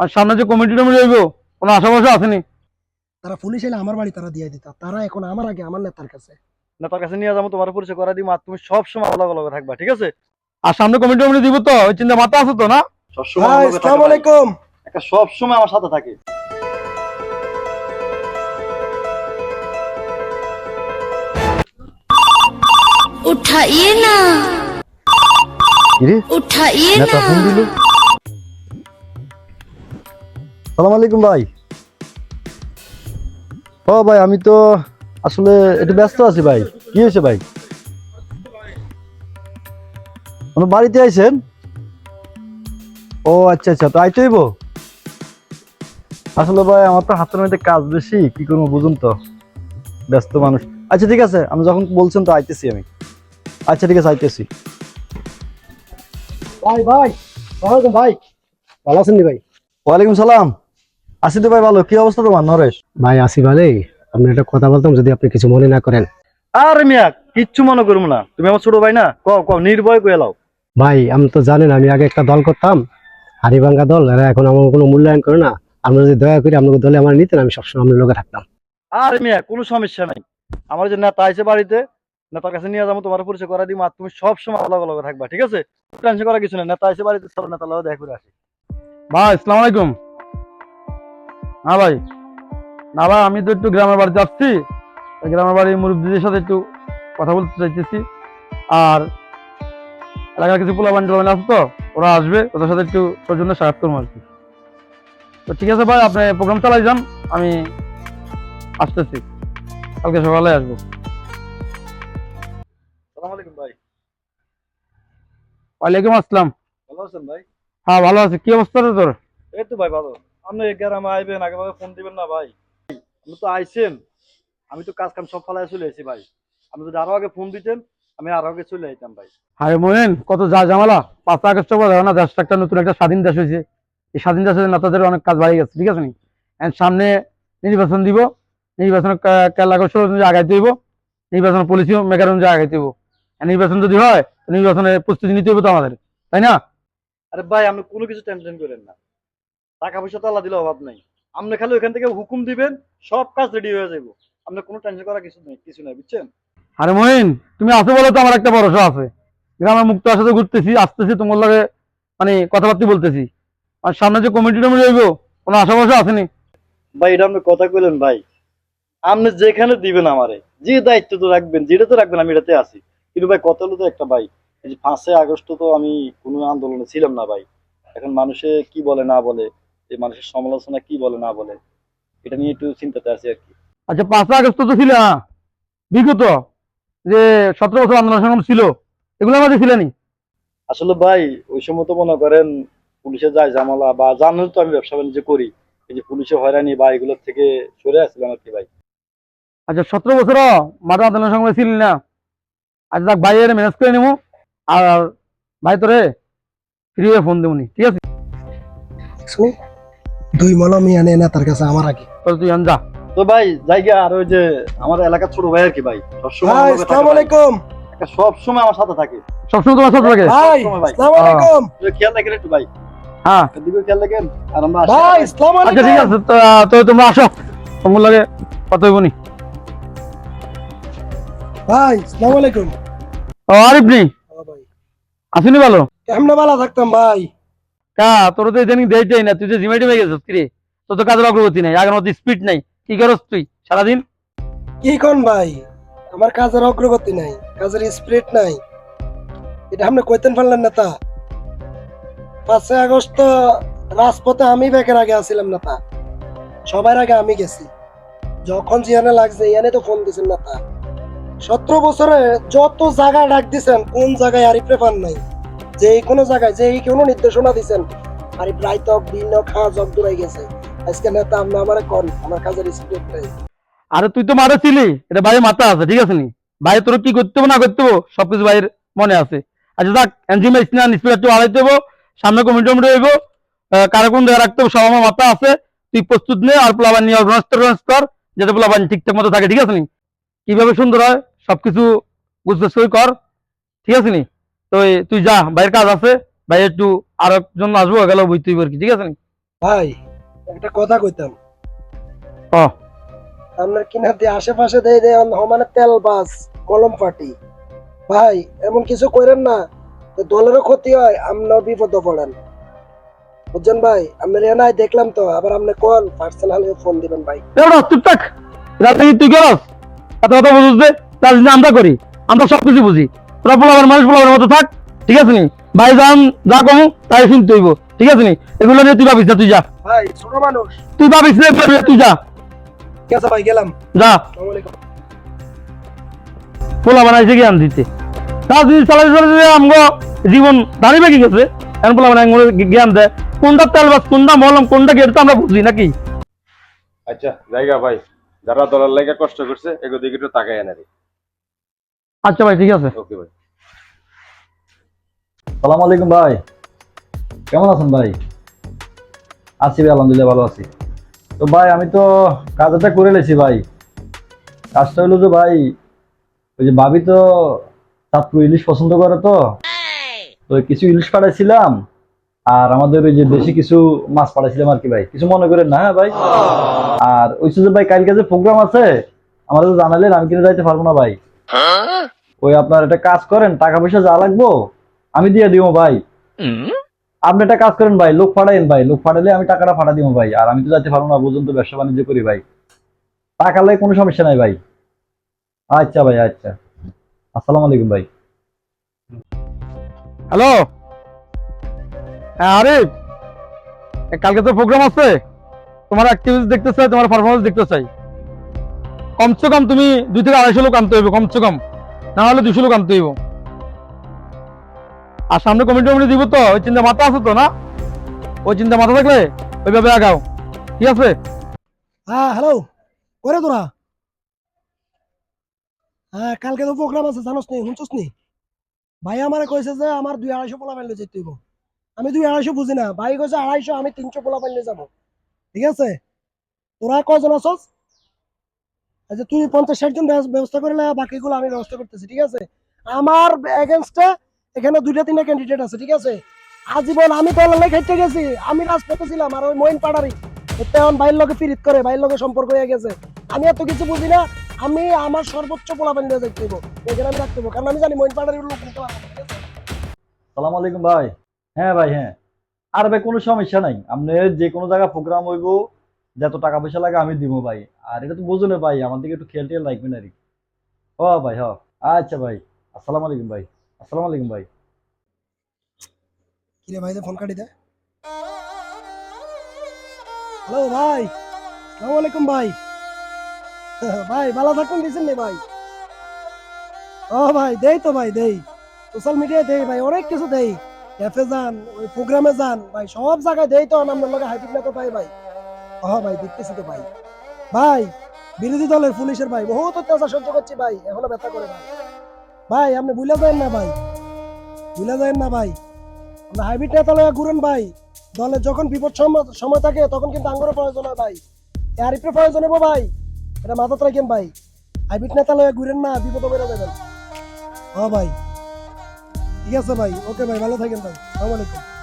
আর সামনে যে কমিটি টমি রইব কোনো আশেপাশে আসেনি। তারা পুলিশ এলে আমার বাড়ি তারা দিয়ে দিত। তারা এখন আমার আগে আমার নেতার কাছে। নেতার কাছে নিয়ে যাব তোমার পরিচয় করা দিই আর তুমি সব সময় আলাদা আলাদা থাকবা ঠিক আছে? আর সামনে কমিটি টমিটি দিব তো ওই চিন্তা মাথা আছে তো না? সব সব সময় আমার সাথে থাকে। উঠাইয়ে না। উঠাইয়ে না। সালাম আলাইকুম ভাই। ও ভাই আমি তো আসলে একটু ব্যস্ত আছি ভাই। কি হয়েছে ভাই? বাড়িতে আইছেন? ও আচ্ছা আচ্ছা তো আইতে হইব? আসলে ভাই আমার তো হাতের মধ্যে কাজ বেশি কি করব বুঝুন তো? ব্যস্ত মানুষ। আচ্ছা ঠিক আছে আমি যখন বলছেন তো আইতেছি আমি। আচ্ছা ঠিক আছে আইতেছি। ভাই ভাই ভাই। ভালো আছেন ভাই? ওয়ালাইকুম সালাম। আসি তো ভাই ভালো কি অবস্থা তোমার নরেশ? ভাই আসি ভাই আপনি একটা কথা বলতাম যদি আপনি কিছু মনে না করেন। আরে মিয়া কিচ্ছু মনে করব না। তুমি আমার ছোট ভাই না? ক ক নির্ভয় কয়ে লাও। ভাই আমি তো জানেন আমি আগে একটা দল করতাম হারিভাঙ্গা দল এরা এখন আমার কোনো মূল্যায়ন করে না। আমরা যদি দয়া করি আপনাকে দলে আমার নিতেন আমি সবসময় আপনার লোকে থাকতাম। আরে মিয়া কোনো সমস্যা নাই। আমার যে নেতা আইছে বাড়িতে নেতার কাছে নিয়ে যাব তোমার পরিচয় করা দিই মা তুমি সবসময় আলাদা আলাদা থাকবা ঠিক আছে? টেনশন করার কিছু না নেতা আইছে বাড়িতে সব নেতা লাগা দেখা করে আসি। ভাই আসসালামু আলাইকুম। হ্যাঁ ভাই। না ভাই আমি তো একটু গ্রামের বাড়ি যাচ্ছি গ্রামের বাড়ির মুরব্বীদের সাথে একটু কথা বলতে চাইতেছি। আর এলাকার কিছু পোলা বান্ডল আছে তো ওরা আসবে ওদের সাথে একটু সৌজন্য সাহায্য করব আর কি। তো ঠিক আছে ভাই আপনি প্রোগ্রাম চালাই যান আমি আসতেছি। কালকে সকালে আসব। ভাই। ওয়ালাইকুম আসসালাম। ভালো আছেন ভাই? হ্যাঁ ভালো আছে। কি অবস্থা তোর? এই তো ভাই ভালো। আপনি গ্রামে আইবেন আগে ফোন দিবেন না ভাই। আপনি তো আইছেন আমি তো কাজ কাম সব ফালাই চলে এসেছি ভাই। আপনি যদি আরও আগে ফোন দিতেন আমি আরও আগে চলে আইতাম ভাই। আরে মোয়েন কত যা ঝামেলা। পাঁচ আগস্ট পর না দেশটা একটা নতুন একটা স্বাধীন দেশ হয়েছে। এই স্বাধীন দেশের নেতাদের অনেক কাজ বাড়িয়ে গেছে ঠিক আছে নি? সামনে নির্বাচন দিব নির্বাচন কেলা কৌশল অনুযায়ী আগাইতে হইব নির্বাচন পলিসি মেকার অনুযায়ী হইব। And নির্বাচন যদি হয় নির্বাচনের প্রস্তুতি নিতে হবে তো আমাদের তাই না? আরে ভাই আপনি কোনো কিছু টেনশন করেন না। টাকা পয়সা তো আল্লাহ দিলে অভাব নাই। আপনি খালি ওখান থেকে হুকুম দিবেন সব কাজ রেডি হয়ে যাব আপনার কোনো টেনশন করার কিছু নেই কিছু নাই বুঝছেন? আরে মহিন তুমি আছো বলে তো আমার একটা ভরসা আছে। গ্রামের মুক্ত সাথে ঘুরতেছি আসতেছি তোমার লাগে মানে কথাবার্তা বলতেছি। আর সামনে যে কমিটি টমিটি হইব কোনো আশাবাসা আসেনি ভাই এটা আপনি কথা কইলেন ভাই। আপনি যেখানে দিবেন আমারে যে দায়িত্ব তো রাখবেন যেটা তো রাখবেন আমি এটাতে আছি। কিন্তু ভাই কথা হলো তো একটা ভাই এই যে পাঁচই আগস্ট তো আমি কোনো আন্দোলনে ছিলাম না ভাই। এখন মানুষে কি বলে না বলে এই মানুষের সমালোচনা কি বলে না বলে এটা নিয়ে একটু চিন্তাতে আছি আর কি। আচ্ছা পাঁচই আগস্ট তো ছিল বিগত যে সতেরো বছর আন্দোলন সংগ্রাম ছিল এগুলো আমাদের ছিলেনি আসলে ভাই ওই সময় তো মনে করেন পুলিশে যায় জামালা বা জানেন তো আমি ব্যবসা বাণিজ্য করি এই যে পুলিশে হয়রানি বা এগুলোর থেকে সরে আসছিলাম আর কি ভাই। আচ্ছা সতেরো বছর মাঠে আন্দোলন সংগ্রামে ছিলি না। আচ্ছা দেখ ভাই এর ম্যানেজ করে নেব। আর ভাই তোরে ফ্রি হয়ে ফোন দেবনি ঠিক আছে? শুনি দুই মলমি আনে নেতার কাছে আমার আগে। তুই আন যা। তো ভাই জায়গা আর ওই যে আমার এলাকার ছোট ভাই আর কি ভাই সবসময় আসসালামু আলাইকুম একটা সবসময় আমার সাথে থাকে। সবসময় তোমার সাথে থাকে? ভাই আসসালামু আলাইকুম খেয়াল রাখেন একটু ভাই। হ্যাঁ। দিকে খেয়াল রাখেন আর আমরা ভাই আসসালামু আচ্ছা ঠিক আছে তো তো তোমরা আসো। তোমার লাগে কত হইব নি। ভাই আসসালামু আলাইকুম ও আরিফ নি। হ্যাঁ ভাই। আসিনি ভালো? কেমনে ভালো থাকতাম ভাই? কা, তোর তো ইদানিং দেয়টাই না, তুই যে জিমাইটি হয়ে গেছিস কিরে তোর তো কাজের অগ্রগতি নাই আগের মতো স্পিড নাই, কি করস তুই? সারাদিন? কি কোন ভাই? আমার কাজের অগ্রগতি নাই, কাজের স্পিরিট নাই। এটা আপনি কইতেন পারলেন না তা। পাঁচই আগস্ট তো রাজপথে আমি ব্যাকের আগে আসছিলাম না তা। সবার আগে আমি গেছি। যখন জিয়ানে লাগছে ইয়ানে তো ফোন দিছেন না তা। সতেরো বছরে যত জায়গায় ডাক দিছেন, কোন জায়গায় আরিফরে পান নাই। যে কোনো জায়গায়, যে কোনো নির্দেশনা দিছেন আরিফ রাইতক ভিন্ন খা জগ দূরাই গেছে। আজকে নেতা আপনি আমার কন, আমার কাজের স্পিরিট নাই। আরে তুই তো মারে ছিলি, এটা বাইরে মাথা আছে, ঠিক আছে নি? বাইরে তোর কি করতে না করতে সবকিছু বাইরের মনে আছে। আচ্ছা দেখ এনজিমে স্নান স্পিড একটু আড়াইতে হব, সামনে কমিটি টমিটি হইব কারও কোন জায়গায় রাখতে হবে, সব আমার মাথা আছে। তুই প্রস্তুত নে, আর প্লাবান নিয়ে রনস্ত কর, যাতে প্লাবান ঠিকঠাক মতো থাকে, ঠিক আছে নি? কীভাবে সুন্দর হয়, সবকিছু সই কর, ঠিক আছে নি? তো তুই যা বাইরের কাজ আছে বাইরে একটু আর একজন আসব গেল বই তুই কি ঠিক আছে ভাই একটা কথা কইতাম। ও আপনার কিনা দিয়ে আশেপাশে দেয় দেয় মানে তেল বাস কলম পাটি ভাই এমন কিছু করেন না তো দলেরও ক্ষতি হয় আপনার বিপদে পড়েন। বুঝছেন ভাই? আপনার এ নাই দেখলাম তো আবার আপনি কোন পার্সোনালি ফোন দিবেন ভাই। চুপ থাক। রাজনীতি তুই করস এত কথা বুঝুস দে রাজনীতি আমরা করি? আমরা সব কিছু বুঝি। তোরা পোলাবার মানুষ পোলাবার মতো থাক ঠিক আছে নি? ভাই যান যা কমু তাই শুনতে হইব ঠিক আছে নি? এগুলো নিয়ে তুই ভাবিস না তুই যা। ভাই ছোট মানুষ। তুই ভাবিস না তুই যা। ঠিক আছে ভাই গেলাম। যা। পোলা বানাইছে জ্ঞান দিতে রাজনীতি চালাই চালাই আমগো জীবন দাঁড়িয়ে বেঁকে গেছে এখন পোলা বানাই জ্ঞান দেয় কোনটা তেল বাস কোনটা মলম কোনটা গেট তো আমরা বুঝি নাকি? আচ্ছা জায়গা ভাই যারা দলের লাগে কষ্ট করছে এগো দিকে একটু তাকাই এনে রে আচ্ছা ভাই, ঠিক আছে। সালাম আলাইকুম ভাই। কেমন আছেন ভাই? আছি ভাই, আলহামদুলিল্লাহ ভালো আছি। তো ভাই, আমি তো কাজটা করে লেছি ভাই। কাজটা হলো যে ভাই, ওই যে ভাবি তো ছাত্র ইলিশ পছন্দ করে তো। তো কিছু ইলিশ পাঠাইছিলাম, আর আমাদের ওই যে বেশি কিছু মাছ পাঠাইছিলাম আর কি ভাই। কিছু মনে করেন না হ্যাঁ ভাই? আর ওই যে ভাই, কালকে যে প্রোগ্রাম আছে, আমাদের জানালেন, আমি কিন্তু যাইতে পারব না ভাই। ওই আপনার একটা কাজ করেন, টাকা পয়সা যা লাগবো, আমি দিয়ে দিব ভাই। আপনি একটা কাজ করেন ভাই, লোক পাঠাইন ভাই, লোক পাঠালে আমি টাকাটা ফাটা দিব ভাই। আর আমি তো যাইতে পারব না, পর্যন্ত ব্যবসা বাণিজ্য করি ভাই। টাকা লাগে কোনো সমস্যা নাই ভাই। আচ্ছা ভাই আচ্ছা। আসসালামু আলাইকুম ভাই। হ্যালো? হ্যাঁ আরিফ কালকে তো প্রোগ্রাম আছে। তোমার অ্যাক্টিভিটিস দেখতে চাই, তোমার পারফরমেন্স দেখতে চাই। কমসে কম তুমি দুই থেকে আড়াইশো লোক আনতে হইবে, কমসে কম। না হলে দুশো লোক আনতে হইব। আর সামনে কমিটি কমিটি দিব তো, ওই চিন্তা মাথা আছে তো না? ওই চিন্তা মাথা থাকলে ওইভাবে আগাও। ঠিক আছে? হ্যাঁ হ্যালো করে তোরা। হ্যাঁ কালকে তো প্রোগ্রাম আছে, জানোস নি, শুনছস নি? ভাই আমারে কইছে যে আমার দুই আড়াইশো পোলা পাইলে যেতে হইব। আমি দুই আড়াইশো বুঝি না। ভাই কইছে আড়াইশো আমি তিনশো পোলা পাইলে যাব। ঠিক আছে? তোরা কজন আছস? আচ্ছা তুই পঞ্চাশ ব্যবস্থা করলে বাকিগুলো আমি ব্যবস্থা করতেছি, ঠিক আছে? আমার এগেনস্টে এখানে দুইটা তিনটা ক্যান্ডিডেট আছে, ঠিক আছে? আজীবন আমি তো গেছি, আমি রাজপথে ছিলাম, আর ওই মইন পাড়ারি বাইরের লোকে করে বাইরের লোকে সম্পর্ক হয়ে গেছে। আমি এত কিছু বুঝি না, আমি আমার সর্বোচ্চ পোলাপানি দেখতে এখানে আমি রাখতে কারণ আমি জানি মইন পাড়ারির লোক? সালাম আলাইকুম ভাই। হ্যাঁ ভাই হ্যাঁ। আর ভাই, কোনো সমস্যা নাই। আপনি যে কোনো জায়গায় প্রোগ্রাম হইব যত টাকা পয়সা লাগে আমি দিব ভাই। আর এটা তো না ভাই, আমার দিকে একটু খেয়াল টেয়াল রাখবেন আর কি। ও ভাই, হ। আচ্ছা ভাই, আসসালামু আলাইকুম ভাই, আসসালামু আলাইকুম ভাই। কিরে ভাই ফোন কাটি দে। হ্যালো ভাই সালাম আলাইকুম ভাই। ভাই ভালো থাকুন দিছেন নি ভাই? ও ভাই, দেই তো ভাই, দেই। সোশ্যাল মিডিয়ায় দেই ভাই, অনেক কিছু দেই। ক্যাফে যান, ওই প্রোগ্রামে যান, ভাই, সব জায়গায় দেই তো আমার লগে হাইপিক না তো ভাই ভাই। ও ভাই, দেখতেছি তো ভাই। ভাই, বিরোধী দলের পুলিশের ভাই, বহুত অত্যাচার সহ্য করছি ভাই, এখনও ব্যথা করে ভাই ভাই, আপনি ভুলে যাবেন না ভাই। ভুলে যাবেন না ভাই। আমরা হাইব্রিড নেতা লয়ে ঘুরেন ভাই। দলে যখন বিপদ সম- সময় থাকে, তখন কিন্তু আঙ্গুরের প্রয়োজন হয় ভাই। আরিফের প্রয়োজন হব ভাই। এটা মাথাতে রাখেন ভাই। হাইব্রিড নেতা লয়ে ঘুরেন না, বিপদ বেরো দেবেন হ্যাঁ ভাই। ঠিক আছে ভাই, ওকে ভাই, ভালো থাকেন ভাই। আসসালামু আলাইকুম।